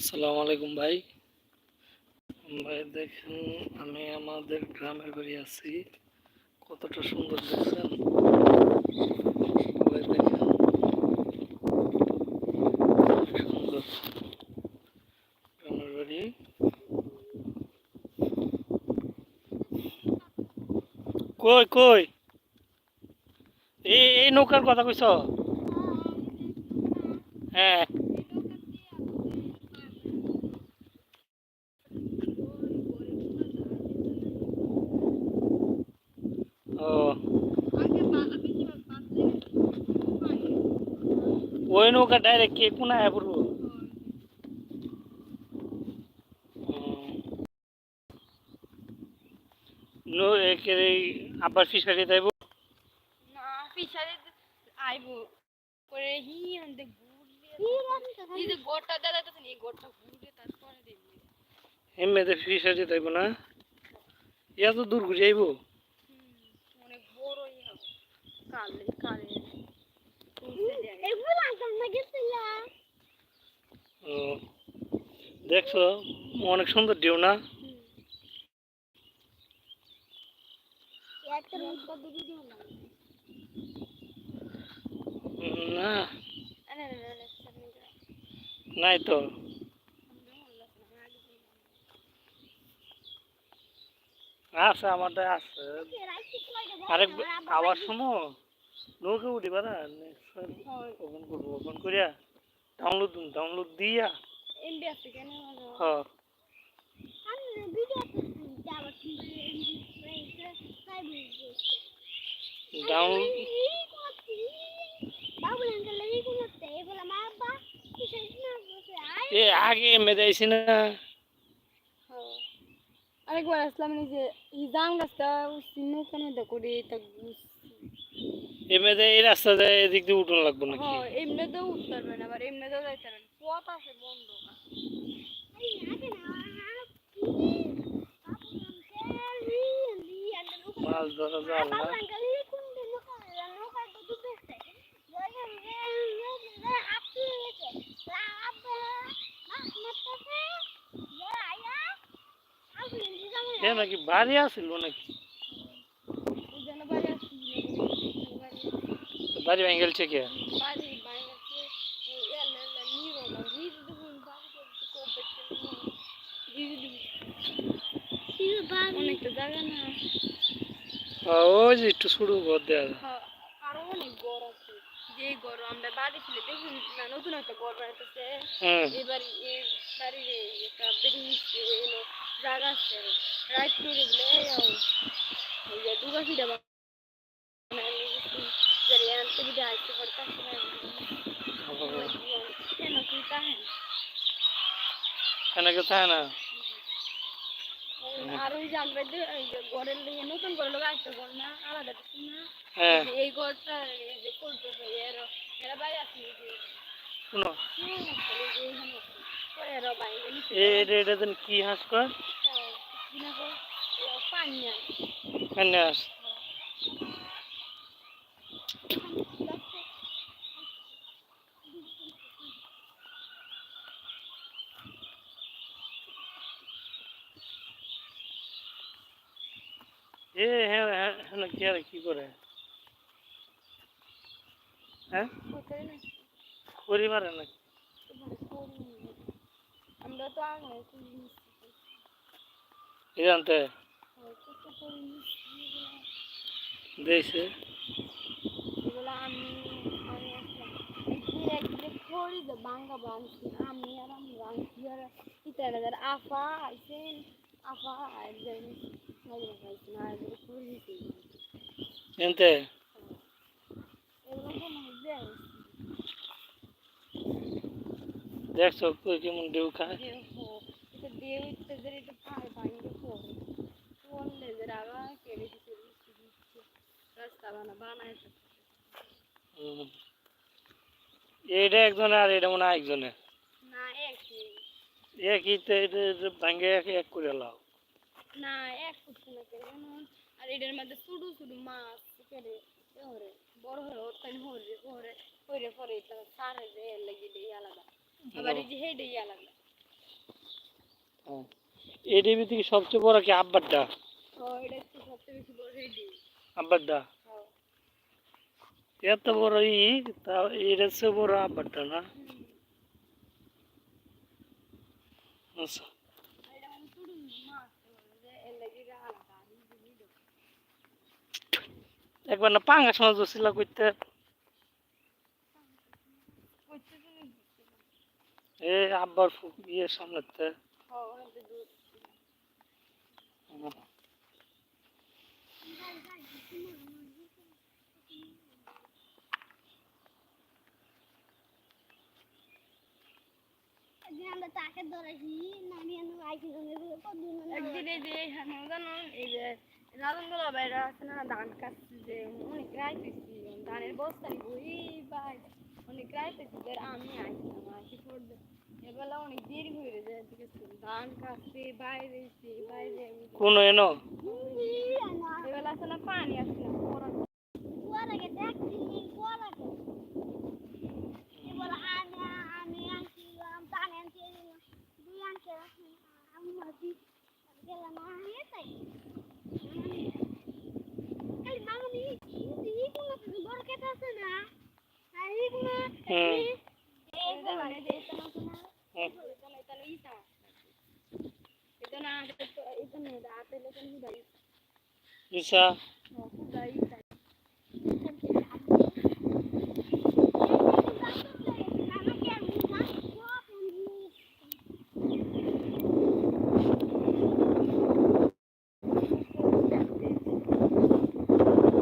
আসসালামু আলাইকুম ভাই। ভাই, দেখেন, আমি আমাদের গ্রামের বাড়ি আছি। কতটা সুন্দর দেখছেন? ভাই, দেখেন। সুন্দর। গ্রামের বাড়ি। কই কই? এই নৌকার কথা কইছ? হ্যাঁ ও ওই নৌকা ডাইরেক্ট কে কোন আয়া পড়ব আবার ফিশারি যাইব না ফিশারি আইব। করে হি আনতে ঘুরলে এই যে গোটা দাদা তো গোটা ঘুরলে তারপরে এমনিতে ফিশারি যাইব না? ইয়া তো দূর ঘুরে যাইব অনেক বড় ইয়া কালে কালে ও দেখছ অনেক সুন্দর ঢেউ না? নাই তো। আছে আমারটা আছে। আরেক আবার শোনো। নৌকা উঠি পারা ওপেন করব ওপেন করিয়া ডাউনলোড ডাউনলোড দিয়া। ডাউনলোড এ আগে আইসি না। আরেকবার আসলাম যে এই জাম গাছটা সিনো কেন দেখো রে তা এ মেরে এই রাস্তা যায় এদিক দিয়ে উঠুন লাগবো নাকি? হ্যাঁ এমনিতেও উঠতে না আবার এমনিতেও যাইতে পারবে না। পথ আছে বন্ধ। মাছ ধরা না। নৌকা নৌকা তো দুধেছে আপনি গেছে আব্বা মাছ মারতেছে আয়া আপনি যাবেন এ নাকি বাড়ি আসিল নাকি এই জন্য বাড়ি আসছি বাড়ি ভেঙে গেছে কে বাড়ি বাইরে এলা এলা নিরো না রিজ দেখুন বাড়ি করতে করবে রিজ অনেকটা জায়গা না হ্যাঁ, ওই যে একটু শুরু কর দেয়া হ্যাঁ, আরও অনেক গড় আছে যে গড় আমরা বাড়ি ছিল দেখুন না নতুন একটা গড় বানাইতেছে হুম এবার এই বাড়ির এই একটা বেরিং এলো জায়গা আছে রাইট করে বলে এই যে দুগা ফিটা এনেকে থাকে না। আর ওই যে আমরা যে এই যে ঘরের লিগে নতুন করে লোক আসতে ঘর না আলাদা কিছু না। হ্যাঁ এই যে এই ঘরটা এই যে করতেছে এরা এরা বাইরে আছে এই যে। শুনো এই যে এইখানে আছে। পরে এরা বাইরে নিচে এই এটা এটা দেন কি হাঁস কর হ্যাঁ, কিনা কো পানি আন এনে হাঁস এ হ্যাঁ হ্যাঁ কি করে? হ্যাঁ? করি মারে নাকি আমরা তো আগে জানতে আমি আর আমি আফা আইসেন আফা একজন এনতে দেখছ কই কেমন ঢেউ খায় এটা একজনে আর এটা মনে হয় একজনে। একই। ভাঙ্গে এক এক করে লাও। না এক এটার মধ্যে ছোট ছোট মাছ কেড়ে ওরে বড় হলে ওর তাই হরে হরে হরে পরে সারে যে লাগি দিয়ে আলাদা। আবার এই যে হেডে আলাদা। এই ডিবি থেকে সবচেয়ে বড় কি আব্বারটা? ও এটা সবচেয়ে বেশি বড় রেডি আব্বারটা? হ্যাঁ। এত বড় ই তা এর চেয়ে বড় আব্বারটা না? আচ্ছা এটা মানে শুধু মাছ যে এর লাগি আলাদা একবার না পাঙ্গাস মাছ ধরছিল করতে এ আব্বার হ্যাঁ অনেক আমরা তাকে ধরেছি নামি আমি আইছি কতদিন একদিন এই যে এখানে জানো এই যে রাজনগুলো বাইরে আছে না ধান কাটছে যে অনেক পেয়েছি ধানের বস্তা বই বাই অনেক পেয়েছি যে আমি আইছিলাম আসি পড়বে এবেলা অনেক দেরি হয়ে যায় ঠিক আছে ধান কাটছে বাইরে বাইরে কোন এনো এবেলা আছে না পানি আসছে না কুয়ারাকে দেখছি কুয়ারাকে এবার আমি আমি আনছিলাম তানে আনছি দুই আনছে আমি গেলাম আমি তাই বড় কেটে আছে না আর এইগুলো হুম এইগুলো মানে যে এটা না শোনা হুম। এটা না এটা না ইটা এটা না এটা না এটা আতে লেখা নি দাই ইসা দাই ইটা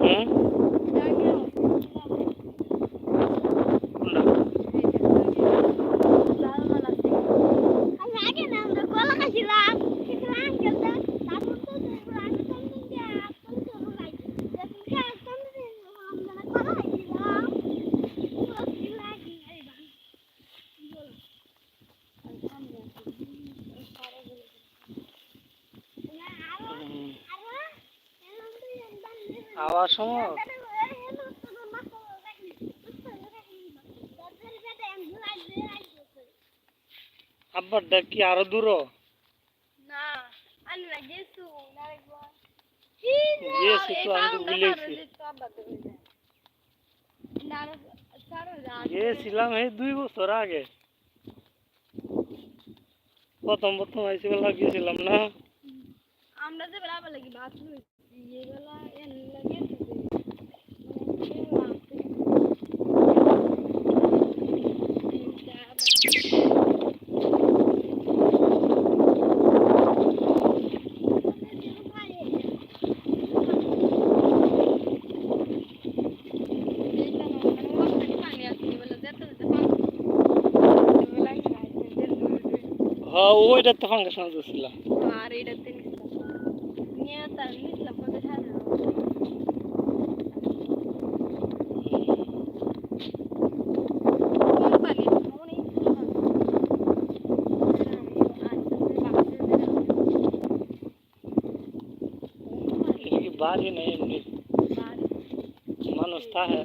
হুম কোনটা আমি আগে না আমরা কলা খাইছিলাম সেখানে আঙ্কেল দা তারপর তো আমি তন্দুর দিয়ে তন্দুর লাই যখন খাই তন্দুর দিয়ে আমরা কলা খাইছিলাম পুরো খিলাই এই বান বল না আরও হুম। আরও এরকম তো একবার আওয়ার আব্বার ডাক কি আরও দূর? এই দুই বছর আগে। প্রথম প্রথম আইসি বেলা গিয়েছিলাম না? আমরা যে বেলা বেলা কি বাথরুম এই বেলা হ্যাঁ, ওইটার তো ফাঙ্গাস মাছ ছিল আর এটাতে এটা কি বাড়ি নেই এমনি মানুষ তাহে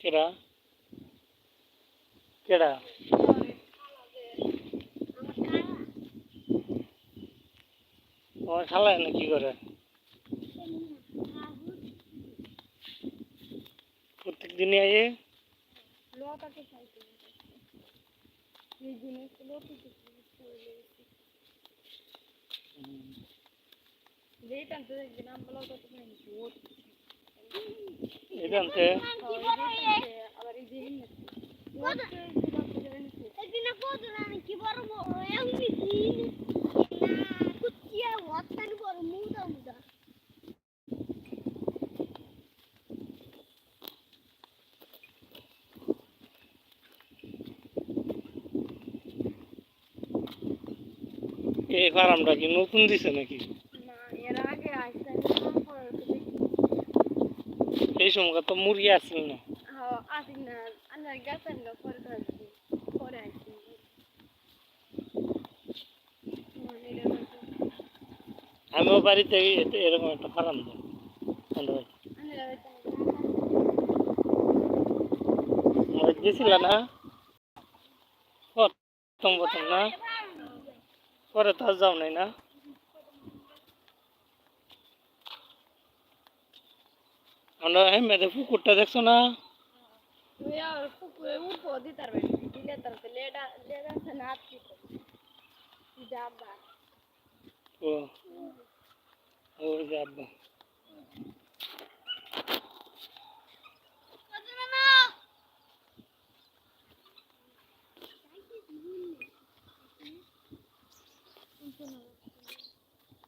কেডা কেডা? তোমার খালায় না কি করে? প্রত্যেক দিনই আইয়ে লোটাকে খাইতে এই জিনিস লোটাকে যেটা তো একদিন আমরা লোটা তো খাইনি ওট এখানতে আবার এই যে হিন্না একদিন কত আমি কি বড় এমনি কি না কুচিয়া হত্যান বড় মুদা মুদা এই ফার্মটা কি নতুন দিছে নাকি? এই সময় তো মুরগি আসছিল না। আমিও বাড়িতে এরকম একটা ফার্ম আমরা না? প্রথম প্রথম না? পরে তো আর যাও নাই না আমরা হ্যাঁ মেয়েদের পুকুরটা দেখছ না তুমি আর পুকুরে